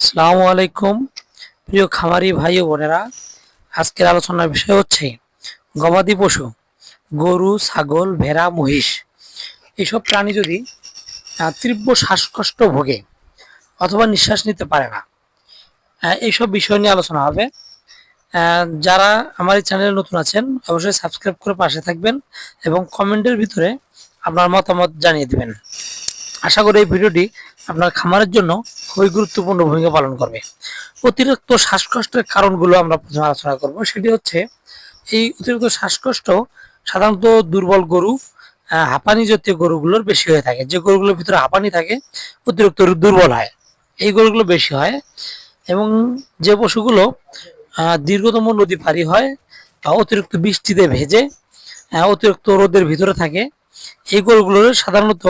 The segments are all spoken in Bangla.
আসসালামু আলাইকুম। প্রিয় খামারি ভাই ও বোনেরা, আজকের আলোচনার বিষয় হচ্ছে গবাদি পশু, গরু, ছাগল, ভেড়া, মহিষ। এইসব প্রাণী যদি তীব্র শ্বাসকষ্ট ভোগে অথবা নিঃশ্বাস নিতে পারে না এইসব বিষয় নিয়ে আলোচনা হবে। যারা আমার এই চ্যানেলে নতুন আছেন, অবশ্যই সাবস্ক্রাইব করে পাশে থাকবেন এবং কমেন্টের ভিতরে আপনার মতামত জানিয়ে দেবেন। আশা করি এই ভিডিওটি আপনার খামারের জন্য খুবই গুরুত্বপূর্ণ ভূমিকা পালন করবে। অতিরিক্ত শ্বাসকষ্টের কারণগুলো আমরা প্রথমে আলোচনা করব। সেটি হচ্ছে, এই অতিরিক্ত শ্বাসকষ্ট সাধারণত দুর্বল গরু হাঁপানি জাতীয় গরুগুলোর বেশি হয়ে থাকে। যে গরুগুলোর ভিতরে হাঁপানি থাকে, অতিরিক্ত দুর্বল হয়। এই গরুগুলো বেশি হয় এবং যে পশুগুলো দীর্ঘতম নদী পারি হয় অতিরিক্ত বৃষ্টিতে ভেজে অতিরিক্ত রোদের ভিতরে থাকে, এই গরুগুলোর সাধারণত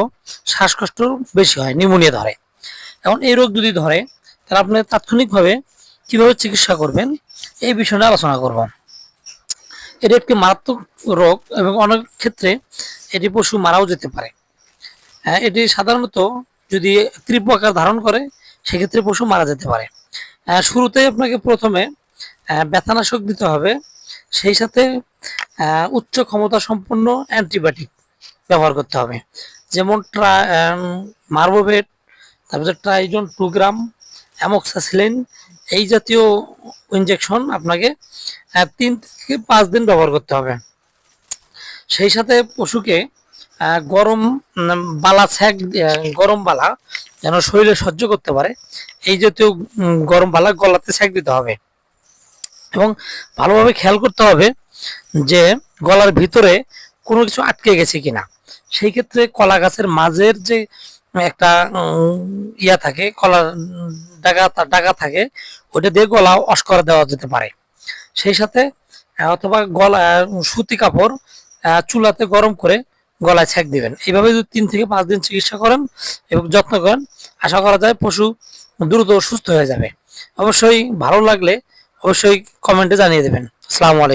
শ্বাসকষ্ট বেশি হয় নিউমোনিয়া ধরে। এখন এই রোগ যদি ধরে তাহলে আপনি তাৎক্ষণিকভাবে কীভাবে চিকিৎসা করবেন এই বিষয়ে আলোচনা করব। এটি একটি মারাত্মক রোগ এবং অনেক ক্ষেত্রে এটি পশু মারাও যেতে পারে। হ্যাঁ, এটি সাধারণত যদি তীব্র আকার ধারণ করে সেক্ষেত্রে পশু মারা যেতে পারে। আহ, শুরুতেই আপনাকে প্রথমে আহ, ব্যথানাশক দিতে হবে। সেই সাথে উচ্চ ক্ষমতা সম্পন্ন অ্যান্টিবায়োটিক ব্যবহার করতে হবে। যেমন ট্রা মার্বোভেট তারপরে ট্রাইজন টু গ্রাম অ্যামক্সাসিলিন, এই জাতীয় ইনজেকশন আপনাকে তিন থেকে পাঁচ দিন ব্যবহার করতে হবে। সেই সাথে পশুকে গরম বালা ছ্যাক গরম বালা যেন শরীরে সহ্য করতে পারে, এই জাতীয় গরম বালা গলাতে ছ্যাক দিতে হবে। এবং ভালোভাবে খেয়াল করতে হবে যে গলার ভিতরে কোনো কিছু আটকে গেছে কিনা। সেই ক্ষেত্রে কলা গাছের মাঝের যে একটা ইয়া থাকে, কলার ডাকা ডাগা থাকে ওটা দিয়ে গলা অস করে দেওয়া যেতে পারে। সেই সাথে অথবা গলা সুতি কাপড় চুলাতে গরম করে গলায় ছ্যাক দিবেন। এইভাবে যদি তিন থেকে পাঁচ দিন চিকিৎসা করেন এবং যত্ন করেন, আশা করা যায় পশু দ্রুত সুস্থ হয়ে যাবে। অবশ্যই ভালো লাগলে অবশ্যই কমেন্টে জানিয়ে দেবেন। আসসালামু আলাইকুম।